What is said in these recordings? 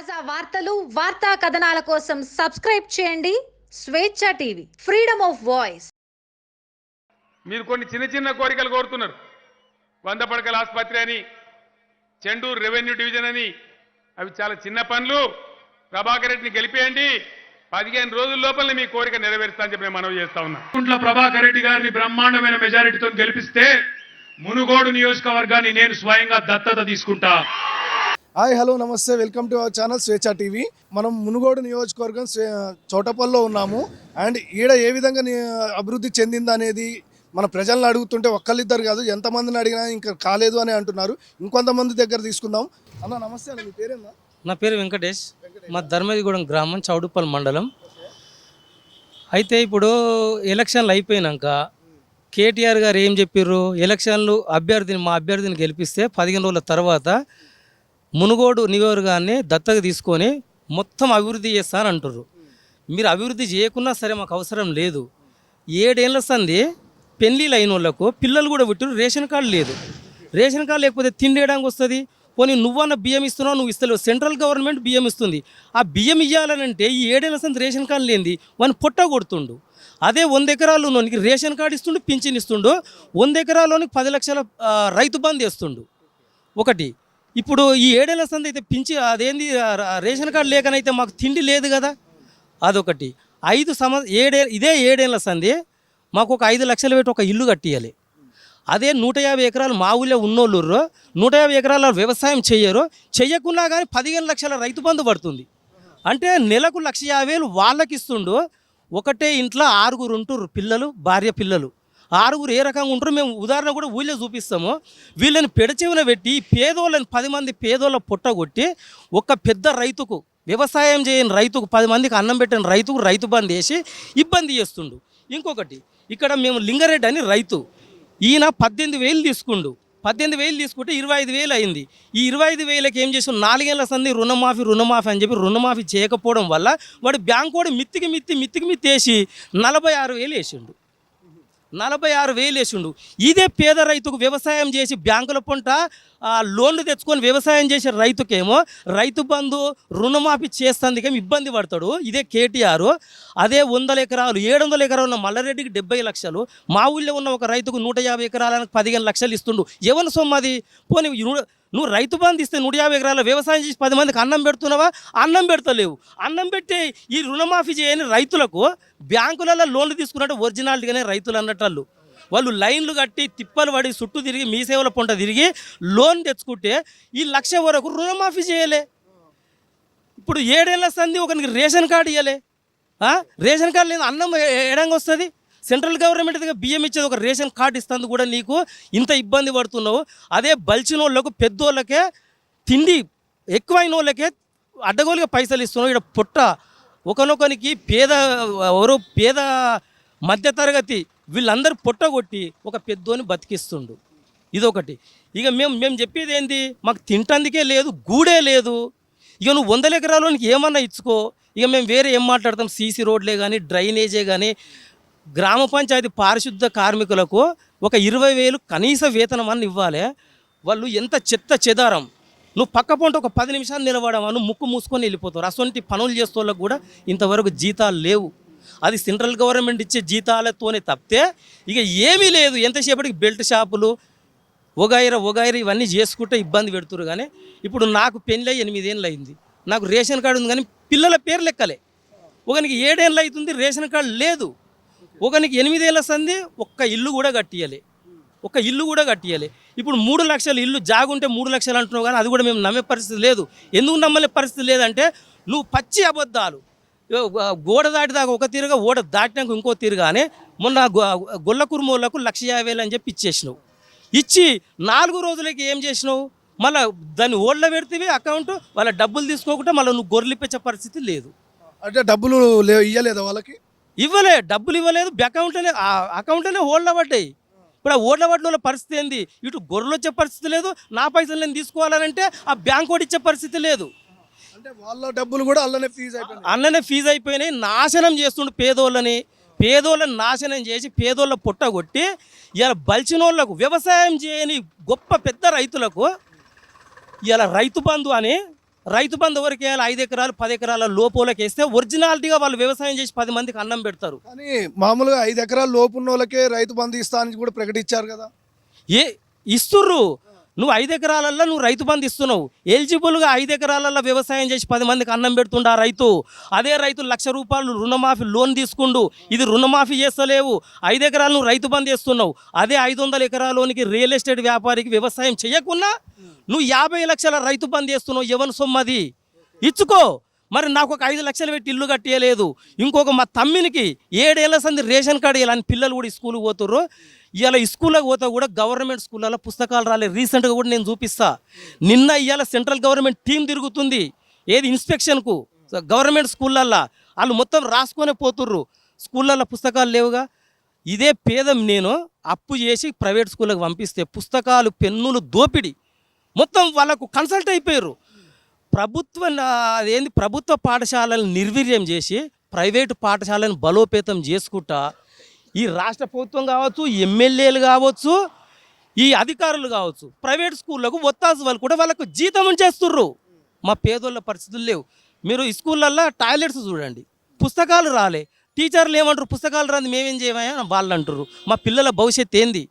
తాజా వార్తలు వార్తా కథనాల కోసం సబ్స్క్రైబ్ చేయండి. స్వేచ్ఛ టీవీ ఫ్రీడమ్ ఆఫ్ వాయిస్. మీరు కొన్ని చిన్న చిన్న కోరికలు కోరుతున్నారు. వంద పడకల ఆసుపత్రి అని చెండూరు రెవెన్యూ డివిజన్ అని అవి చాలా చిన్న పనులు. ప్రభాకర్ రెడ్డిని గెలిపేయండి. పదిహేను రోజుల లోపల మీ కోరిక నెరవేరుస్తా అని చెప్పి నేను మనవి చేస్తా ఉన్నా. కుంట్ల ప్రభాకర్ రెడ్డి గారిని బ్రహ్మాండమైన మెజారిటీతో గెలిపిస్తే మునుగోడు నియోజకవర్గాన్ని నేను స్వయంగా దత్తత తీసుకుంటా. హాయ్ హలో నమస్తే welcome to our channel Swechha TV. మనం మునుగోడు నియోజకవర్గం స్వే- చోటపల్లిలో ఉన్నాము. అండ్ ఈడ ఏ విధంగా అభివృద్ధి చెందింది అనేది మన ప్రజలను అడుగుతుంటే ఒక్కళ్ళిద్దరు కాదు ఎంతమందిని అడిగినా ఇంకా కాలేదు అని అంటున్నారు. ఇంకొంతమంది దగ్గర తీసుకుందాం. అన్న నమస్తే అన్న మీ పేరేందా? నా పేరు వెంకటేష్. మా ధర్మదిగూడెం గ్రామం చౌడుప్పల్ మండలం. అయితే ఇప్పుడు ఎలక్షన్లు అయిపోయినాక కేటీఆర్ గారు ఏం చెప్పారు ఎలక్షన్లు అభ్యర్థిని మా అభ్యర్థిని గెలిపిస్తే పదిహేను రోజుల తర్వాత మునుగోడు నియోజకవర్గాన్ని దత్తత తీసుకొని మొత్తం అభివృద్ధి చేస్తానని అంటారు మీరు అభివృద్ధి చేయకున్నా సరే మాకు అవసరం లేదు. ఏడేళ్ళ సంది పెళ్ళిళ్ళు అయిన వాళ్ళకు పిల్లలు కూడా పుట్టిరు రేషన్ కార్డు లేదు. రేషన్ కార్డు లేకపోతే తిండి వేయడానికి వస్తుంది. పోనీ నువ్వన్న బియ్యం ఇస్తున్నావు నువ్వు ఇస్తలేవు. సెంట్రల్ గవర్నమెంట్ బియ్యం ఇస్తుంది. ఆ బియ్యం ఇవ్వాలనంటే ఈ ఏడేళ్ళ సంది రేషన్ కార్డు లేనిది వాని పొట్ట కొడుతుండు. అదే వంద ఎకరాల్లోనికి రేషన్ కార్డు ఇస్తుండు పింఛన్ ఇస్తుండు. వంద ఎకరాల్లోనికి పది లక్షల రైతు బంద్ వేస్తుండు. ఒకటి ఇప్పుడు ఈ ఏడేళ్ళ సంది అయితే పించి అదేంది రేషన్ కార్డు లేకనైతే మాకు తిండి లేదు కదా? అదొకటి. ఐదు సంవ ఏడే ఇదే ఏడేళ్ళ సంది మాకు ఒక ఐదు లక్షలు పెట్టి ఒక ఇల్లు కట్టియాలి. అదే నూట యాభై ఎకరాలు మా ఊళ్ళో ఉన్నోళ్ళు నూట యాభై ఎకరాల వ్యవసాయం చేయరు చెయ్యకున్నా కానీ పదిహేను లక్షల రైతు బంధు పడుతుంది. అంటే నెలకు లక్ష యాభై వేలు వాళ్ళకి ఇస్తుండు ఒకటే ఇంట్లో ఆరుగురు ఉంటుర్రు పిల్లలు భార్య పిల్లలు. ఆరుగురు ఏ రకంగా ఉంటారో మేము ఉదాహరణ కూడా ఊళ్ళో చూపిస్తాము. వీళ్ళని పెడచెవిన పెట్టి పేదోళ్ళని పది మంది పేదోళ్ళ పుట్టగొట్టి ఒక పెద్ద రైతుకు వ్యవసాయం చేయని రైతుకు పది మందికి అన్నం పెట్టిన రైతుకు రైతు బంద్ వేసి ఇబ్బంది చేస్తుండు. ఇంకొకటి ఇక్కడ మేము లింగారెడ్డి అని రైతు ఈయన పద్దెనిమిది వేలు తీసుకుండు. పద్దెనిమిది వేలు తీసుకుంటే ఇరవై ఐదు వేలు అయింది. ఈ ఇరవై ఐదు వేలకి ఏం చేసాం నాలుగేళ్ళ సంది రుణమాఫీ రుణమాఫీ అని చెప్పి రుణమాఫీ చేయకపోవడం వల్ల వాడు బ్యాంక్ కూడా మిత్తికి మిత్తి మిత్తికి మిత్తి వేసి నలభై ఆరు వేలు వేసిండు. నలభై ఆరు వేలు వేసిండు. ఇదే పేద రైతుకు వ్యవసాయం చేసి బ్యాంకుల పంట లోన్లు తెచ్చుకొని వ్యవసాయం చేసే రైతుకేమో రైతు బంధు రుణమాఫీ చేస్తందుకేమో ఇబ్బంది పడతాడు. ఇదే కేటీఆర్. అదే వందల ఎకరాలు ఏడు వందల ఎకరాలు ఉన్న మల్లారెడ్డికి డెబ్బై లక్షలు. మా ఊళ్ళో ఉన్న ఒక రైతుకు నూట యాభై ఎకరాలకు పదిహేను లక్షలు ఇస్తుండు. ఎవరి సొమ్మది పోనీ నువ్వు- రైతు బంధు ఇస్తే నూట యాభై ఎకరాల వ్యవసాయం చేసి పది మందికి అన్నం పెడుతున్నావా? అన్నం పెడతలేవు. అన్నం పెట్టి ఈ రుణమాఫీ చేయని రైతులకు బ్యాంకులలో లోన్లు తీసుకున్నట్టు ఒరిజినాలిటీగానే రైతులు అన్నట్లు వాళ్ళు లైన్లు కట్టి తిప్పలు పడి చుట్టూ తిరిగి మీ సేవల పొంట తిరిగి లోన్ తెచ్చుకుంటే ఈ లక్ష వరకు రుణమాఫీ చేయలే. ఇప్పుడు ఏడేళ్ళ సంది ఒకరికి రేషన్ కార్డు ఇవ్వలే రేషన్ కార్డు లేదు అన్నం ఏడంగా వస్తుంది సెంట్రల్ గవర్నమెంట్ దగ్గర బియ్యం ఇచ్చేది ఒక రేషన్ కార్డు ఇస్తుంది కూడా నీకు. ఇంత ఇబ్బంది పడుతున్నావు. అదే బలిచిన వాళ్ళకు పెద్దోళ్ళకే తిండి ఎక్కువైన వాళ్ళకే అడ్డగోలుగా పైసలు ఇస్తున్నావు. ఇక్కడ పుట్ట ఒకనొకనికి పేద ఎవరో పేద మధ్యతరగతి వీళ్ళందరూ పొట్ట కొట్టి ఒక పెద్దోని బతికిస్తుండు. ఇదొకటి. ఇక మేము మేము చెప్పేది ఏంది? మాకు తింటందుకే లేదు గూడే లేదు. ఇక నువ్వు వందల ఎకరాలోనికి ఏమన్నా ఇచ్చుకో. ఇక మేము వేరే ఏం మాట్లాడతాం? సీసీ రోడ్లే కానీ డ్రైనేజే కానీ గ్రామ పంచాయతీ పారిశుద్ధ కార్మికులకు ఒక ఇరవై వేలు కనీస వేతనం అని ఇవ్వాలి. వాళ్ళు ఎంత చెత్త చెదారం. నువ్వు పక్క పొంట ఒక పది నిమిషాలు నిలబడమా ముక్కు మూసుకొని వెళ్ళిపోతారు అసొంటి పనులు చేసే వాళ్ళకు కూడా ఇంతవరకు జీతాలు లేవు. అది సెంట్రల్ గవర్నమెంట్ ఇచ్చే జీతాలతోనే తప్పితే ఇక ఏమీ లేదు. ఎంతసేపటికి బెల్ట్ షాపులు ఒగాయిర ఒగాయిర ఇవన్నీ చేసుకుంటే ఇబ్బంది పెడుతురు కానీ ఇప్పుడు నాకు పెళ్ళి ఎనిమిదేళ్ళు అయింది నాకు రేషన్ కార్డు ఉంది కానీ పిల్లల పేరు లెక్కలే. ఒకనికి ఏడేళ్ళు అవుతుంది రేషన్ కార్డు లేదు. ఒకనికి ఎనిమిదేళ్ళ సంది ఒక్క ఇల్లు కూడా కట్టియాలి ఒక ఇల్లు కూడా కట్టియాలి ఇప్పుడు మూడు లక్షలు ఇల్లు జాగుంటే మూడు లక్షలు అంటున్నావు కానీ అది కూడా మేము నమ్మే పరిస్థితి లేదు. ఎందుకు నమ్మలే పరిస్థితి లేదంటే నువ్వు పచ్చి అబద్ధాలు. గోడ దాటిదాకా ఒక తీరుగా ఓడ దాటినాక ఇంకో తీరుగానే మొన్న గొ- గొల్ల లక్ష యాభై వేలు అని చెప్పి ఇచ్చేసినావు. ఇచ్చి నాలుగు రోజులకి ఏం చేసినావు? మళ్ళీ దాన్ని ఓళ్ళ పెడితే అకౌంట్ వాళ్ళ డబ్బులు తీసుకోకుండా మళ్ళీ నువ్వు గొర్రెలిపించే పరిస్థితి లేదు. అంటే డబ్బులు లే వాళ్ళకి? ఇవ్వలే డబ్బులు ఇవ్వలేదు అకౌంట్లోనే ఆ అకౌంట్లోనే ఓళ్ళ పడ్డాయి. ఇప్పుడు ఆ ఓట్ల వాళ్ళ పరిస్థితి ఏంది? ఇటు గొర్రెలు వచ్చే పరిస్థితి లేదు నా పైసలు నేను తీసుకోవాలనంటే ఆ బ్యాంక్ వాడు ఇచ్చే పరిస్థితి లేదు. అంటే వాళ్ళ డబ్బులు కూడా అల్లనే ఫీజు అయిపోయింది అన్ననే ఫీజు అయిపోయినాయి నాశనం చేస్తుండు పేదోళ్ళని. పేదోళ్ళని నాశనం చేసి పేదోళ్ళ పుట్ట కొట్టి ఇలా బలిచినోళ్ళకు వ్యవసాయం చేయని గొప్ప పెద్ద రైతులకు ఇలా రైతు బంధు అని రైతు బంధు ఎవరికి వేయాలి? ఐదు ఎకరాలు పది ఎకరాల లోపోలకి వేస్తే ఒరిజినాలిటీగా వాళ్ళు వ్యవసాయం చేసి పది మందికి అన్నం పెడతారు. కానీ మామూలుగా ఐదు ఎకరాల లోపు ఉన్న వాళ్ళకే రైతు బంధు ఇస్తా అని కూడా ప్రకటించారు కదా. ఏ ఇస్తుర్రు. నువ్వు ఐదు ఎకరాలల్లో నువ్వు రైతు బంధు ఇస్తున్నావు. ఎలిజిబుల్గా ఐదు ఎకరాలల్లో వ్యవసాయం చేసి పది మందికి అన్నం పెడుతుండ రైతు? అదే రైతు లక్ష రూపాయలు రుణమాఫీ లోన్ తీసుకుండు. ఇది రుణమాఫీ చేస్తలేవు. ఐదు ఎకరాలు నువ్వు రైతు బంధు చేస్తున్నావు అదే ఐదు వందల ఎకరాలోనికి రియల్ ఎస్టేట్ వ్యాపారికి వ్యవసాయం చేయకున్నా నువ్వు యాభై లక్షల రైతు బంధు చేస్తున్నావు. ఎవరి సొమ్మది ఇచ్చుకో. మరి నాకు ఒక ఐదు లక్షలు పెట్టి ఇల్లు కట్టేయలేదు. ఇంకొక మా తమ్మినికి ఏడేళ్ళ సంది రేషన్ కార్డు ఇలా పిల్లలు కూడా స్కూల్కి పోతుర్రు. ఇవాళ స్కూల్కి పోతే కూడా గవర్నమెంట్ స్కూళ్ళలో పుస్తకాలు రాలేదు. రీసెంట్గా కూడా నేను చూపిస్తా. నిన్న ఇవాళ సెంట్రల్ గవర్నమెంట్ టీం తిరుగుతుంది. ఏది ఇన్స్పెక్షన్కు గవర్నమెంట్ స్కూళ్ళల్లో వాళ్ళు మొత్తం రాసుకొనే పోతుర్రు. స్కూళ్ళల్లో పుస్తకాలు లేవుగా? ఇదే పేదం నేను అప్పు చేసి ప్రైవేట్ స్కూళ్ళకి పంపిస్తే పుస్తకాలు పెన్నులు దోపిడి మొత్తం వాళ్ళకు కన్సల్ట్ అయిపోయారు ప్రభుత్వ అదేంది ప్రభుత్వ పాఠశాలను నిర్వీర్యం చేసి ప్రైవేటు పాఠశాలను బలోపేతం చేసుకుంటా ఈ రాష్ట్ర ప్రభుత్వం కావచ్చు ఎమ్మెల్యేలు కావచ్చు ఈ అధికారులు కావచ్చు ప్రైవేట్ స్కూళ్ళకు ఒత్తాసు వాళ్ళు కూడా వాళ్ళకు జీతం చేస్తుర్రు మా పేదోళ్ళ పరిస్థితులు లేవు. మీరు ఈ స్కూళ్ళల్లో టాయిలెట్స్ చూడండి. పుస్తకాలు రాలే. టీచర్లు ఏమంటారు? పుస్తకాలు రాని మేమేం చేయమని వాళ్ళు అంటారు మా పిల్లల భవిష్యత్ ఏంది?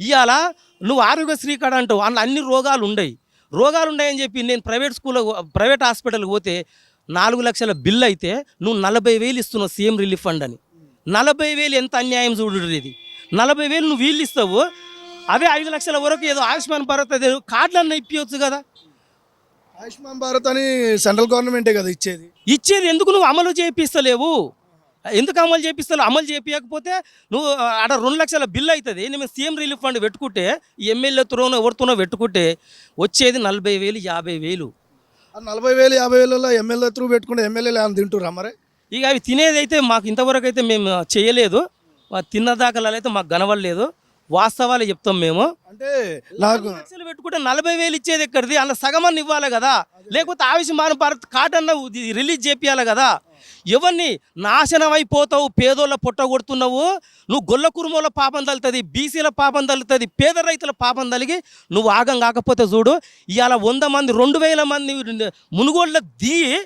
ఇవాళ నువ్వు ఆరోగ్యశ్రీ కాడ అంటావు. అన్ని రోగాలు ఉండయి. రోగాలు ఉన్నాయని చెప్పి నేను ప్రైవేట్ స్కూల్లో ప్రైవేట్ హాస్పిటల్కి పోతే నాలుగు లక్షల బిల్ అయితే నువ్వు నలభై వేలు ఇస్తున్నావు సీఎం రిలీఫ్ ఫండ్ అని. నలభై వేలు ఎంత అన్యాయం చూడు ఇది. నలభై వేలు నువ్వు వీళ్ళు ఇస్తావు అదే ఐదు లక్షల వరకు ఏదో ఆయుష్మాన్ భారత్ అదే కార్డులన్నా ఇప్పించవచ్చు కదా. ఆయుష్మాన్ భారత్ అని సెంట్రల్ గవర్నమెంటే కదా ఇచ్చేది. ఇచ్చేది ఎందుకు నువ్వు అమలు చేపిస్తలేవు? ఎందుకు అమలు చేపిస్తలేవు అమలు చేపించకపోతే నువ్వు ఆడ రెండు లక్షల బిల్ అవుతుంది నేను సీఎం రిలీఫ్ ఫండ్ పెట్టుకుంటే ఎమ్మెల్యేతోనో ఎవరితోనో పెట్టుకుంటే వచ్చేది నలభై వేలు యాభై వేలు. నలభై వేలు యాభై వేలలో ఎమ్మెల్యే త్రూ పెట్టుకుంటే ఎమ్మెల్యేలు ఏమైనా తింటురా మరి? ఇక అవి తినేది అయితే మాకు ఇంతవరకు అయితే మేము చేయలేదు. తిన్న దాఖలాలు అయితే మాకు కనవడలేదు వాస్తవాలు చెప్తాం మేము. అంటే నాకు లక్షలు పెట్టుకుంటే నలభై వేలు ఇచ్చేది ఎక్కడిది? అలా సగమని ఇవ్వాలి కదా. లేకపోతే ఆయుష్మాన్ భారత్ కార్డ్ అన్న ఇది రిలీజ్ చేపియాలి కదా. ఎవరిని నాశనం అయిపోతావు పేదోళ్ళ పొట్ట కొడుతున్నావు? నువ్వు గొల్ల కురుమోళ్ళ పాపం తలుతుంది బీసీల పాపం తలుతుంది పేద రైతుల పాపం తలిగి నువ్వు ఆగం కాకపోతే చూడు ఇవాళ వంద మంది రెండు వేల మంది మునుగోళ్ళ దీ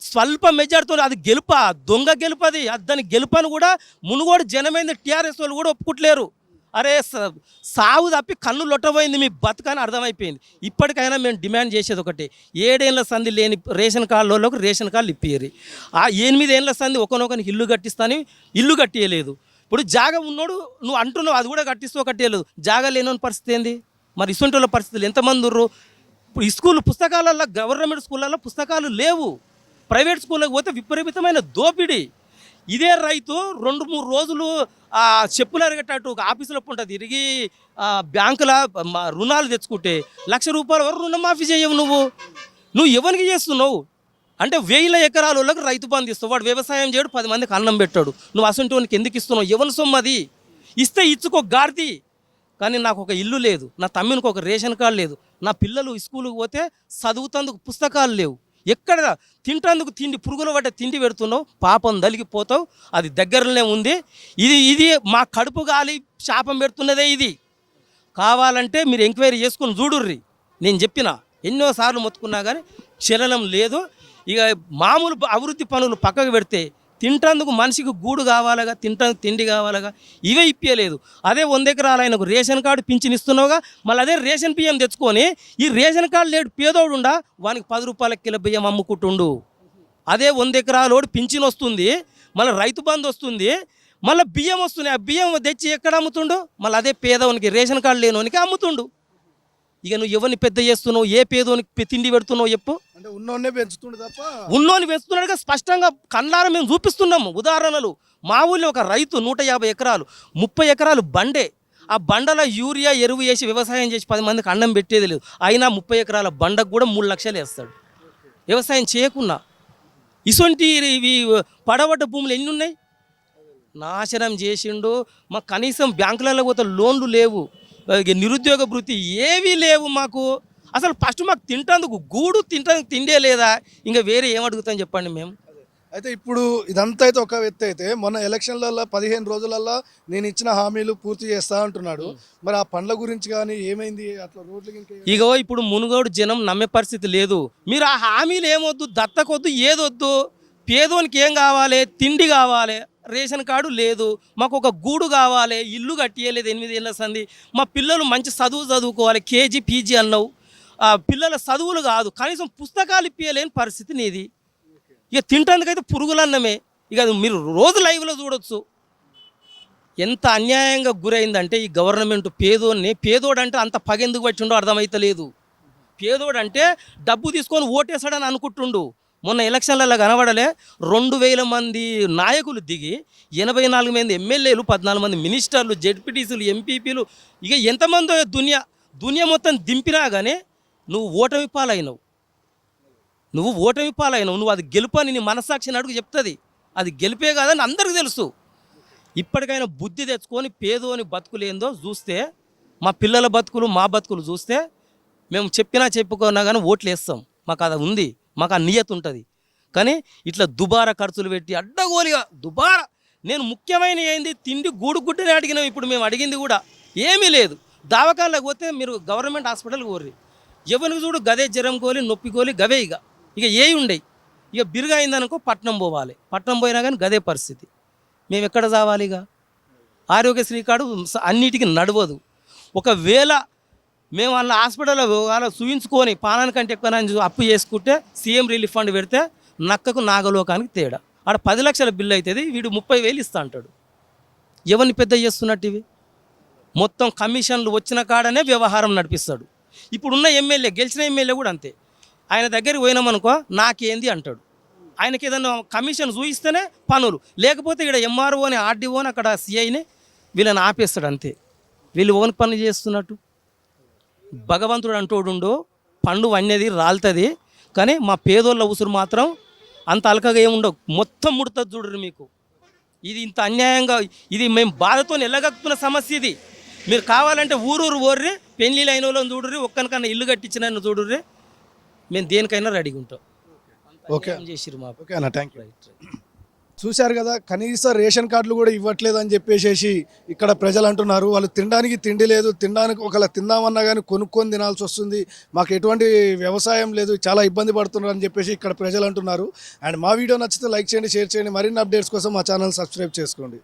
స్వల్ప మెజార్టీతో అది గెలుప? దొంగ గెలుపది. అది దాని గెలుపని కూడా మునుగోడు జనమైంది? టీఆర్ఎస్ వాళ్ళు కూడా ఒప్పుకుంటలేరు. అరే స- సాగు తప్పి కన్ను లొట్టబోయింది మీ బతుకని అర్థమైపోయింది. ఇప్పటికైనా మేము డిమాండ్ చేసేది ఒకటి. ఏడేళ్ళ సంధి లేని రేషన్ కార్డులకు రేషన్ కార్డులు ఇప్పియరి ఆ ఎనిమిదేళ్ళ సంధి ఒకనొకనికి ఇల్లు కట్టిస్తాని ఇల్లు కట్టియలేదు ఇప్పుడు జాగ ఉన్నోడు నువ్వు అంటున్నావు అది కూడా కట్టిస్తూ కట్టేయలేదు. జాగ లేని పరిస్థితి ఏంది? మరి ఇసుంటి పరిస్థితులు ఎంతమంది ఉర్రు? ఇప్పుడు స్కూల్ పుస్తకాలలో గవర్నమెంట్ స్కూళ్ళల్లో పుస్తకాలు లేవు. ప్రైవేట్ స్కూళ్ళకి పోతే విపరీతమైన దోపిడీ. ఇదే రైతు రెండు మూడు రోజులు చెప్పులు అరిగేటట్టు ఒక ఆఫీసులో ఉంటుంది తిరిగి బ్యాంకుల రుణాలు తెచ్చుకుంటే లక్ష రూపాయల వరకు రుణమాఫీ చేయవు నువ్వు. నువ్వు ఎవరికి చేస్తున్నావు? అంటే వేల ఎకరాల వాళ్ళకి రైతు బంధు ఇస్తావు. వాడు వ్యవసాయం చేయడు పది మందికి అన్నం పెట్టాడు. నువ్వు అసంటోనికి ఎందుకు ఇస్తున్నావు? ఎవరి సొమ్మది ఇస్తే ఇచ్చుకో గాడిది. కానీ నాకు ఒక ఇల్లు లేదు. నా తమ్మినికి ఒక రేషన్ కార్డు లేదు. నా పిల్లలు స్కూల్కి పోతే చదువుతందుకు పుస్తకాలు లేవు. ఎక్కడ తింటందుకు తిండి పురుగుల పడ్డ తిండి పెడుతున్నావు పాపం దలిగిపోతావు అది దగ్గరలోనే ఉంది. ఇది ఇది మా కడుపు గాలి శాపం పెడుతున్నదే ఇది. కావాలంటే మీరు ఎంక్వైరీ చేసుకొని చూడుర్రి. నేను చెప్పిన ఎన్నోసార్లు మొత్తుకున్నా కానీ చలనం లేదు. ఇక మామూలు అభివృద్ధి పనులు పక్కకు పెడితే తింటందుకు మనిషికి గూడు కావాలగా తింటానికి తిండి కావాలగా ఇవే ఇప్పలేదు అదే వంద ఎకరాలు ఆయనకు రేషన్ కార్డు పింఛన్ ఇస్తున్నావుగా మళ్ళీ అదే రేషన్ బియ్యం తెచ్చుకొని ఈ రేషన్ కార్డు లేడు పేదోడుండా వానికి పది రూపాయల కిలో బియ్యం అమ్ముకుంటుండు. అదే వంద ఎకరాలోడు పింఛన్ వస్తుంది మళ్ళీ రైతు బంధు వస్తుంది మళ్ళీ బియ్యం వస్తుంది ఆ బియ్యం తెచ్చి ఎక్కడ అమ్ముతుండు? మళ్ళీ అదే పేదవానికి రేషన్ కార్డు లేనోనికి అమ్ముతుండు. ఇక నువ్వు ఎవరిని పెద్ద చేస్తున్నావు? ఏ పేదోనికి పె- తిండి పెడుతున్నావు చెప్పు? అంటే ఉన్నోన్నే పెంచుతుండే తప్ప. ఉన్నోని వేస్తున్నాడుగా స్పష్టంగా కళ్ళారా మేము చూపిస్తున్నాము. ఉదాహరణలు మా ఊళ్ళో ఒక రైతు నూట యాభై ఎకరాలు ముప్పై ఎకరాలు బండే. ఆ బండల యూరియా ఎరువు వేసి వ్యవసాయం చేసి పది మందికి అన్నం పెట్టేది లేదు. అయినా ముప్పై ఎకరాల బండకు కూడా మూడు లక్షలు వేస్తాడు. వ్యవసాయం చేయకున్నా ఇసొంటి ఇవి పడబడ్డ భూములు ఎన్ని ఉన్నాయి? నాశనం చేసిండు. మాకు కనీసం బ్యాంకులలో పోతే లోన్లు లేవు. నిరుద్యోగ భృతి ఏవీ లేవు మాకు. అసలు ఫస్ట్ మాకు తింటందుకు గూడు తింటానికి తిండే లేదా? ఇంకా వేరే ఏం అడుగుతాం చెప్పండి మేము. అయితే ఇప్పుడు ఇదంతా అయితే ఒక వ్యక్తి అయితే మొన్న ఎలక్షన్లలో పదిహేను రోజులలో నేను ఇచ్చిన హామీలు పూర్తి చేస్తా అంటున్నాడు. మరి ఆ పండ్ల గురించి కానీ ఏమైంది? అట్లా రోడ్లకి ఇంకా ఇగో ఇప్పుడు మునుగోడు జనం నమ్మే పరిస్థితి లేదు. మీరు ఆ హామీలు ఏమొద్దు దత్తకొద్దు ఏదొద్దు? పేదోనికి ఏం కావాలి? తిండి కావాలి. రేషన్ కార్డు లేదు. మాకు ఒక గూడు కావాలి ఇల్లు కట్టియలేదు ఎనిమిది ఏళ్ళ సంది మా పిల్లలు మంచి చదువు చదువుకోవాలి కేజీ పీజీ అన్నావు. ఆ పిల్లల చదువులు కాదు కనీసం పుస్తకాలు ఇప్పియలేని పరిస్థితి నీది. ఇక తింటానికైతే పురుగులన్నమే. ఇక అది మీరు రోజు లైవ్లో చూడొచ్చు. ఎంత అన్యాయంగా గురైందంటే ఈ గవర్నమెంట్ పేదోడిని పేదోడంటే అంత పగెందుకు పట్టిండో అర్థమైతలేదు. పేదోడంటే డబ్బు తీసుకొని ఓటేసాడని అనుకుంటుండు. మొన్న ఎలక్షన్లలో కనబడలే రెండు వేల మంది నాయకులు దిగి ఎనభై నాలుగు మంది ఎమ్మెల్యేలు పద్నాలుగు మంది మినిస్టర్లు జడ్పీటీసీలు ఎంపీపీలు ఇక ఎంతమందో దునియా దునియా మొత్తం దింపినా కానీ నువ్వు ఓటమి పాలైనవు. నువ్వు ఓటమి పాలైనవు. నువ్వు అది గెలుపని నీ మనస్సాక్షిని అడుగు చెప్తుంది. అది గెలిపే కాదని అందరికీ తెలుసు. ఇప్పటికైనా బుద్ధి తెచ్చుకొని పేదోని బతుకులేందో చూస్తే మా పిల్లల బతుకులు మా బతుకులు చూస్తే మేము చెప్పినా చెప్పుకున్నా కానీ ఓట్లు వేస్తాం. మాకు అది ఉంది. మాకు ఆ నియత ఉంటుంది. కానీ ఇట్లా దుబారా ఖర్చులు పెట్టి అడ్డగోలిగా దుబారా నేను ముఖ్యమైన ఏంది? తిండి గూడుగుడ్డనే అడిగినాం ఇప్పుడు మేము అడిగింది కూడా ఏమీ లేదు. దావకాలకు పోతే మీరు గవర్నమెంట్ హాస్పిటల్కి కోర్రి ఎవరికి చూడు గదే జ్వరం కోలి నొప్పి కోలి గవే ఇక. ఇక ఏ ఉండయి. ఇక బిరుగైందనుకో పట్నం పోవాలి. పట్నం పోయినా కానీ గదే పరిస్థితి. మేము ఎక్కడ చావాలి ఇక? ఆరోగ్యశ్రీ కార్డు అన్నిటికీ నడవదు. ఒకవేళ మేము వాళ్ళ హాస్పిటల్లో వాళ్ళ చూయించుకొని పానానికంటే ఎక్కువ అని అప్పు చేసుకుంటే సీఎం రిలీఫ్ ఫండ్ పెడితే నక్కకు నాగలోకానికి తేడా. ఆడ పది లక్షల బిల్లు అవుతుంది వీడు ముప్పై వేలు ఇస్తా అంటాడు. ఎవరిని పెద్ద చేస్తున్నట్టు ఇవి? మొత్తం కమిషన్లు వచ్చిన కాడనే వ్యవహారం నడిపిస్తాడు. ఇప్పుడున్న ఎమ్మెల్యే గెలిచిన ఎమ్మెల్యే కూడా అంతే. ఆయన దగ్గరికి పోయినామనుకో నాకేంది అంటాడు. ఆయనకి ఏదైనా కమిషన్ చూయిస్తేనే పనులు. లేకపోతే ఇక్కడ ఎంఆర్ఓని ఆర్డీఓని అక్కడ సిఐని వీళ్ళని ఆపేస్తాడు అంతే. వీళ్ళు ఓన్ పనులు చేస్తున్నట్టు. భగవంతుడు అంటోడుండో పండు వన్నది రాలుతుంది. కానీ మా పేదోళ్ళ ఉసురు మాత్రం అంత అలకగా ఏముండవు. మొత్తం ముడుతుంది చూడరు మీకు. ఇది ఇంత అన్యాయంగా ఇది మేము బాధతో ఎల్లగక్కుతున్న సమస్య ఇది. మీరు కావాలంటే ఊరూరు ఓర్రి పెళ్ళిళ్ళు అయిన వాళ్ళని చూడుర్రి ఒక్కనికన్నా ఇల్లు కట్టించిన చూడుర్రి. మేము దేనికైనా రెడీగా ఉంటాం ఓకే ఏం చేసిర్రు మాకు ఓకే అన్న థ్యాంక్ యూ. చూశారు కదా కనీస రేషన్ కార్డులు కూడా ఇవ్వట్లేదు అని చెప్పేసి ఇక్కడ ప్రజలు అంటున్నారు. వాళ్ళు తినడానికి తిండి లేదు తినడానికి ఒకవేళ తిందామన్నా కానీ కొనుక్కొని తినాల్సి వస్తుంది. మాకు ఎటువంటి వ్యవసాయం లేదు చాలా ఇబ్బంది పడుతున్నారు అని చెప్పేసి ఇక్కడ ప్రజలు అంటున్నారు. అండ్ మా వీడియో నచ్చితే లైక్ చేయండి షేర్ చేయండి. మరిన్ని అప్డేట్స్ కోసం మా ఛానల్ సబ్స్క్రైబ్ చేసుకోండి.